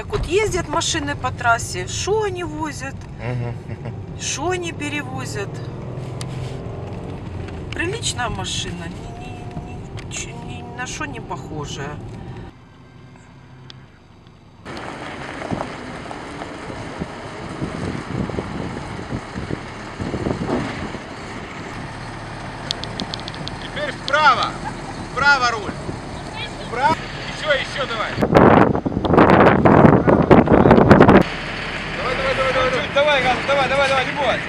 Так вот, ездят машины по трассе, что они возят, что они перевозят. Приличная машина, ни, ни- ни ни на что не похожая. Теперь вправо. Вправо руль. Вправо. Еще, еще. Давай, давай, давай, давай. Чуть, давай, давай, давай, не бойся.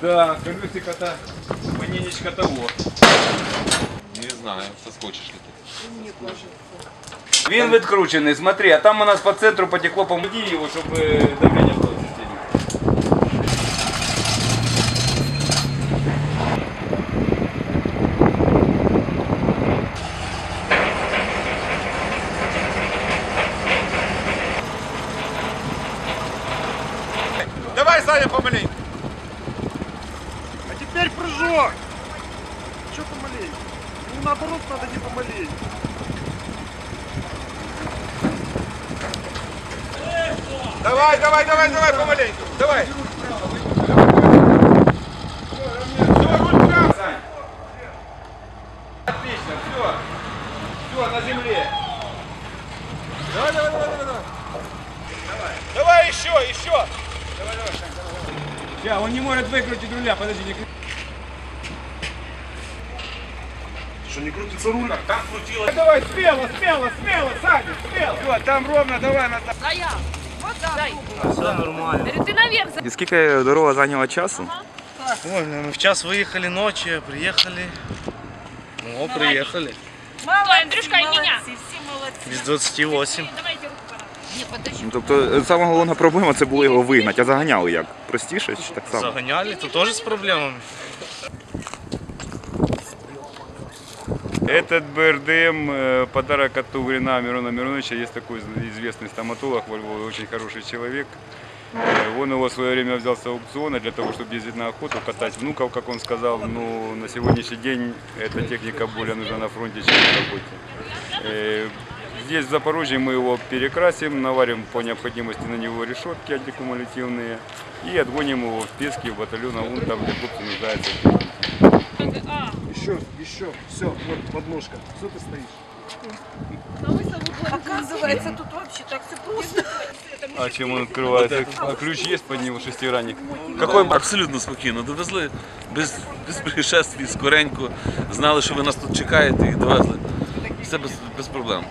Да, колесико-то маненечко того. Не знаю, соскочишь ли ти. Він відкручений, смотри, а там у нас по центру потекло, помоги його, щоб е, давлення Давай, Саня, помаленьку. А теперь прыжок! Че помалей? Ну наоборот надо не помалей. Давай, давай, давай, давай, помаленьку. Давай. Все, на земле. Давай, давай, давай, давай, давай. Давай еще, еще. Давай, давай, давай. Сейчас, он не может выкрутить руля, подожди, не крути. Что не крутится руль? Там крутилось. Давай, смело, смело, смело, Саня, смело. Все, там ровно, давай, на Ты наверх І скільки дорога зайняла часу? Ой, ну, мы в час выехали ночью, приехали. Ну, о, приехали. Стой, Андрюшка, и меня. Без 28. Давайте руку пора. Не, подожди. Ну, тобто сама головна проблема це було його вигнати, а заганяли як? Простіше чи так само? Загоняли, то тоже с проблемами. Этот БРДМ э, подарок от Тугрина Мирона Мироновича. Есть такой известный стоматолог во Львове, очень хороший человек. Э, Он его в свое время взял с аукциона для того, чтобы ездить на охоту, катать внуков, как он сказал. Но на сегодняшний день эта техника более нужна на фронте, чем на работе. Э, Здесь в Запорожье мы его перекрасим, наварим по необходимости на него решетки антикумулятивные и отгоним его в Пески, в батальон АУН, там, где хлопцы нуждаются в технике. А, Еще, еще. Все, вот подножка. Что ты стоишь? Оказывается, тут вообще так все просто. А чем он открывается? А ключ есть под ним шестигранник? Какой Абсолютно спокійно. Довезли без, без пришествий, скоренько. Знали, що ви нас тут чекаєте і довезли. Все без, без проблем.